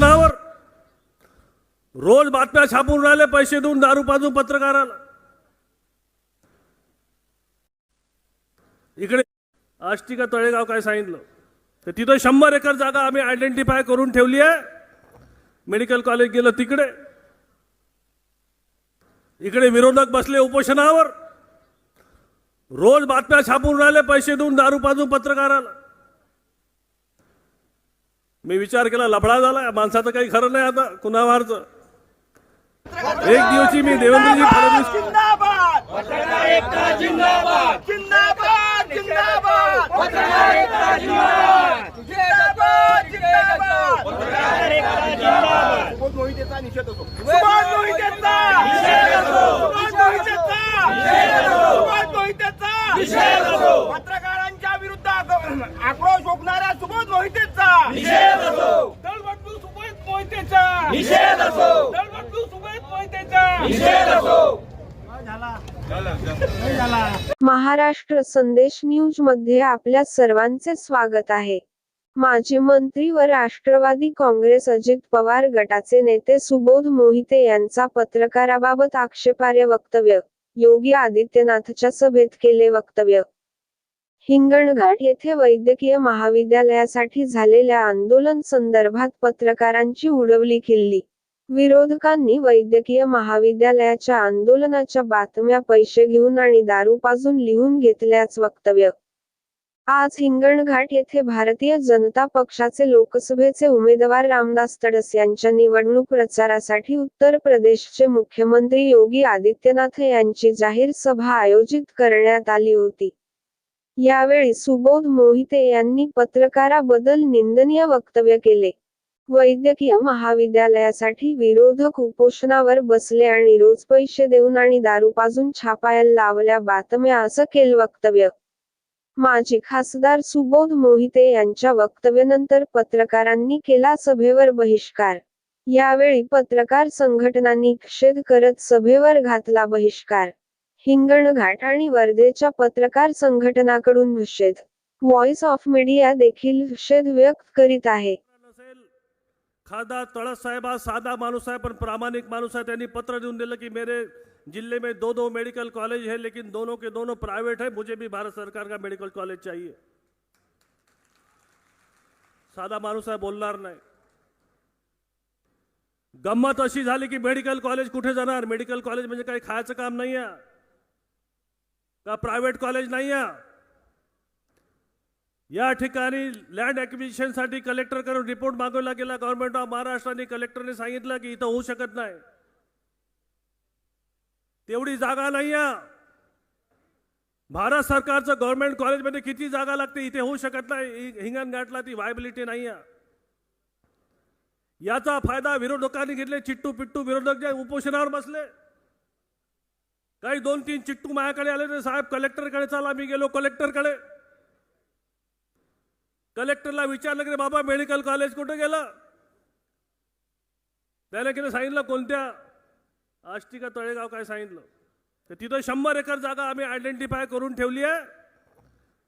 नावावर रोज बातम्या छापून राहिले पैसे देऊन दारू पाजून पत्रकाराला. इकडे आष्टिका तळेगाव काय सांगितलं? तर तिथं शंभर एकर जागा आम्ही आयडेंटिफाय करून ठेवली आहे. मेडिकल कॉलेज गेलं तिकडे. इकडे विरोधक बसले उपोषणावर. रोज बातम्या छापून राहिले पैसे देऊन दारू पाजून पत्रकाराला. मी विचार केला लफडा झाला. माणसाचं काही खरं नाही आता कुणावारचं एक दिवशी मी देवेंद्रजी फडणवीस जिंदाबाद! पत्रकार निषेध असो. निषेध असो. महाराष्ट्र संदेश न्यूजमध्ये आपल्या सर्वांचे स्वागत आहे. माजी मंत्री व राष्ट्रवादी काँग्रेस अजित पवार गटाचे नेते सुबोध मोहिते यांचा पत्रकाराबाबत आक्षेपार्ह वक्तव्य. योगी आदित्यनाथच्या सभेत केले वक्तव्य. हिंगणघाट येथे वैद्यकीय महाविद्यालयासाठी झालेल्या आंदोलन संदर्भात पत्रकारांची उडवली किल्ली विरोधकांनी वैद्यकीय महाविद्यालयाच्या आंदोलनाच्या बातम्या पैसे घेऊन आणि दारू पाजून लिहून घेतल्याच वक्तव्य. आज हिंगणघाट येथे भारतीय जनता पक्षाचे लोकसभेचे उमेदवार रामदास तडस यांच्या निवडणूक प्रचारासाठी उत्तर प्रदेशचे मुख्यमंत्री योगी आदित्यनाथ यांची जाहीर सभा आयोजित करण्यात आली होती. यावेळी सुबोध मोहिते यांनी पत्रकाराबद्दल निंदनीय वक्तव्य केले. वैद्यकीय महाविद्यालयासाठी विरोधक उपोषणावर बसले आणि रोज पैसे देऊन आणि दारू पाजून छापायला लावल्या बातम्या असं केलं वक्तव्य. माजी खासदार सुबोध मोहिते यांच्या वक्तव्यानंतर पत्रकारांनी केला सभेवर बहिष्कार. यावेळी पत्रकार संघटनांनी निषेध करत सभेवर घातला बहिष्कार. हिंगणघाट आणि वर्धेच्या पत्रकार संघटनाकडून निषेध. व्हॉइस ऑफ मीडिया देखील निषेध व्यक्त करीत आहे. खादा खासदार तळस साहेब हा साधा माणूस आहे पण प्रामाणिक माणूस आहे. त्यांनी पत्र देऊन दिलं की मेरे जिले में दो दो मेडिकल कॉलेज है लेकिन दोनों के दोनों प्राइवेट है. मुझे भी भारत सरकार का मेडिकल कॉलेज चाहिए. साधा माणूस आहे बोलणार नाही. गंमत अशी झाली की मेडिकल कॉलेज कुठे जाणार? मेडिकल कॉलेज म्हणजे काही खायचं काम नाही आहे का प्रायव्हेट कॉलेज नाही आहे या ठिकाणी लँड ॲक्विजिशनसाठी कलेक्टरकडून रिपोर्ट मागवला गेला. गव्हर्नमेंट ऑफ महाराष्ट्राने कलेक्टरने सांगितलं की इथं होऊ शकत नाही. तेवढी जागा नाही आहे भारत सरकारचं गव्हर्नमेंट कॉलेजमध्ये किती जागा लागते इथे होऊ शकत नाही. हिंगणघाटला ती व्हायबिलिटी नाही आहे याचा फायदा विरोधकांनी घेतले. चिट्टू पिट्टू विरोधक जे उपोषणावर बसले. काही दोन तीन चिट्टू माझ्याकडे आले तर साहेब कलेक्टरकडे चला मी गेलो कलेक्टरकडे कलेक्टरला विचारलं की रे बाबा मेडिकल कॉलेज कुठं गेलं? त्याने किती सांगितलं कोणत्या? आष्टिका तळेगाव काय सांगितलं? तर तिथं शंभर एकर जागा आम्ही आयडेंटिफाय करून ठेवली आहे.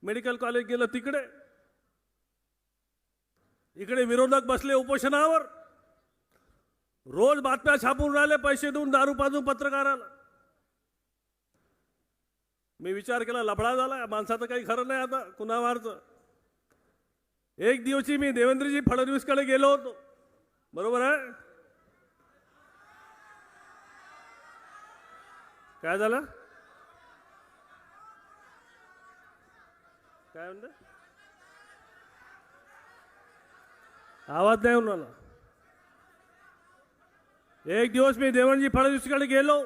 मेडिकल कॉलेज गेलं तिकडे. इकडे विरोधक बसले उपोषणावर. रोज बातम्या छापून राहिले पैसे देऊन दारू पाजून पत्रकाराला. मी विचार केला लफडा झाला. माणसाचं काही खरं नाही आता कुणावारचं एक दिवशी मी देवेंद्रजी फडणवीसकडे गेलो होतो. बरोबर आहे? काय झालं? काय म्हणते आवाज नाही येऊन राहिला. एक दिवस मी देवणजी फडणवीसकडे गेलो.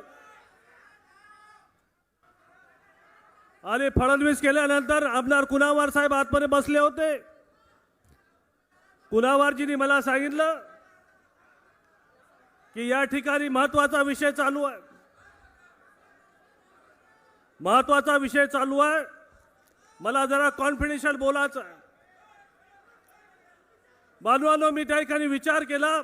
आणि फडणवीस केल्यानंतर आमदार कुणावार साहेब आतमध्ये बसले होते? कुणावारजींनी मला सांगितलं की या ठिकाणी महत्त्वाचा विषय चालू आहे. महत्त्वाचा विषय चालू आहे. मला जरा कॉन्फिडेन्शियल बोलायचं आहे. बांधवांनो मी त्या ठिकाणी विचार केला.